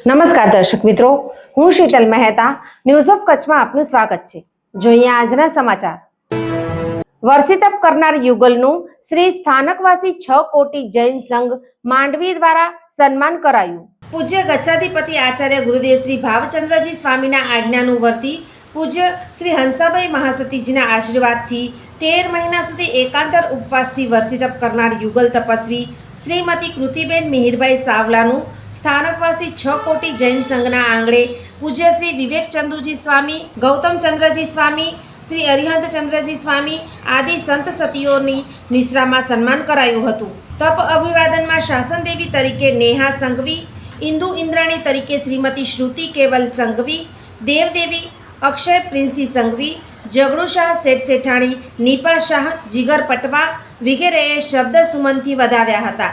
નમસ્કાર દર્શક મિત્રો, હું શીતલ મહેતા ન્યૂઝ ઓફ કચ્છમાં આપનું સ્વાગત છે. જોઈએ આજના સમાચાર. વર્ષિતપ કરનાર યુગલનું શ્રી સ્થાનકવાસી છ કોટી જૈન સંઘ માંડવી દ્વારા સન્માન કરાયું. પૂજ્ય ગચ્છાધિપતિ આચાર્ય ગુરુદેવ શ્રી ભાવચંદ્રજી સ્વામીના આજ્ઞાનું વર્તી પૂજ્ય શ્રી હંસાભાઈ મહાસતીજીના આશીર્વાદથી તેર મહિના સુધી એકાંતર ઉપવાસથી વર્ષિતપ કરનાર યુગલ તપસ્વી શ્રીમતી કૃતિબેન મિહિરભાઈ સાવલાનું સ્થાનકવાસી છ કોટી જૈન સંઘના આંગણે પૂજ્ય શ્રી વિવેક ચંદુજી સ્વામી, ગૌતમ ચંદ્રજી સ્વામી, શ્રી અરિહંત ચંદ્રજી સ્વામી આદિ સંત સતીઓની નિશ્રામાં સન્માન કરાયું હતું. તપ અભિવાદનમાં શાસન દેવી તરીકે નેહા સંઘવી, ઇન્દુ ઇન્દ્રાણી તરીકે શ્રીમતી શ્રુતિ કેવલ સંઘવી, દેવદેવી અક્ષય પ્રિન્સી સંઘવી જગડુ શેઠ શેઠાણી, નીપા શાહ, જીગર પટવા વગેરેએ શબ્દ સુમનથી વધાવ્યા હતા.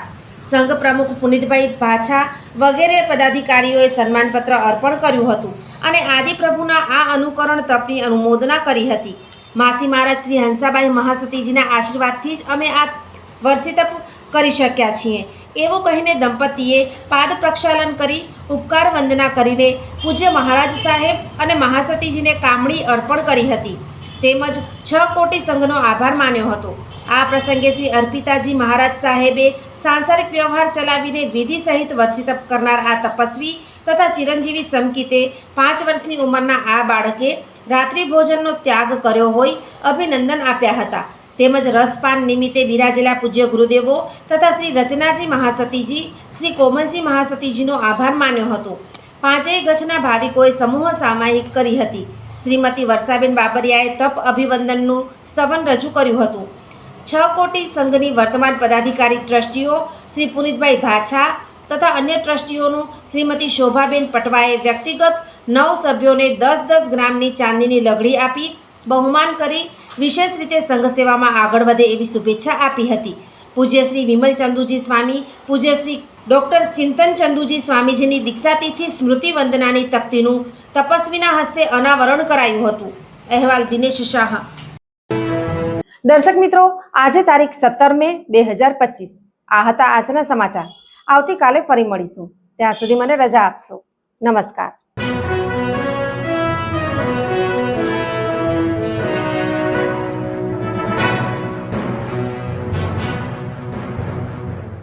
સંઘ પ્રમુખ પુનિતભાઈ ભાછા વગેરે પદાધિકારીઓએ સન્માનપત્ર અર્પણ કર્યું હતું અને આદિપ્રભુના આ અનુકરણ તપની અનુમોદના કરી હતી. માસી મહારાજ શ્રી હંસાબાઈ મહાસતીજીના આશીર્વાદથી જ અમે આ વર્ષિતપ કરી શક્યા છીએ. એવું કહીને દંપતીએ પાદ પ્રક્ષાલન કરી ઉપકાર વંદના કરીને પૂજ્ય મહારાજ સાહેબ અને મહાસતીજીને કામણી અર્પણ કરી હતી. તેમજ છ કોટી સંઘનો આભાર માન્યો હતો. આ પ્રસંગે શ્રી અર્પિતાજી મહારાજ સાહેબે સાંસારિક વ્યવહાર ચલાવીને વિધિ સહિત વર્ષિતપ કરનાર આ તપસ્વી તથા ચિરંજીવી સમકીતે પાંચ વર્ષની ઉંમરના આ બાળકે રાત્રિ ભોજનનો ત્યાગ કર્યો હોઈ અભિનંદન આપ્યા હતા. તેમજ રસપાન નિમિત્તે બિરાજેલા પૂજ્ય ગુરુદેવો તથા શ્રી રચનાજી મહાસતીજી, શ્રી કોમલજી મહાસતીજીનો આભાર માન્યો હતો. પાંચેય ગચ્છના ભાવિકોએ સમૂહ સામાયિક કરી હતી. શ્રીમતી વર્ષાબેન બાબરિયાએ તપ અભિવંદનનું સ્તવન રજૂ કર્યું હતું. છ કોટી સંઘની વર્તમાન પદાધિકારી ટ્રસ્ટીઓ શ્રી પુનિતભાઈ ભાછા તથા અન્ય ટ્રસ્ટીઓનું શ્રીમતી શોભાબેન પટવાએ વ્યક્તિગત નવ સભ્યોને દસ દસ ગ્રામની ચાંદીની લગડી આપી, બહુમાન કરી, વિશેષ રીતે સંઘ સેવામાં આગળ વધે એવી શુભેચ્છા આપી હતી. પૂજ્ય શ્રી વિમલ ચંદુજી સ્વામી, પૂજ્ય શ્રી ડૉક્ટર ચિંતન ચંદુજી સ્વામીજીની દીક્ષાતિથિ સ્મૃતિ વંદનાની તકતીનું તપસ્વીના હસ્તે અનાવરણ કરાયું હતું. અહેવાલ દિનેશ શાહ. દર્શક મિત્રો, આજે તારીખ સત્તર મે બે હજાર પચીસ. આ હતા આજના સમાચાર. આવતીકાલે ફરી મળીશું. ત્યાં સુધી મને રજા આપશો. નમસ્કાર.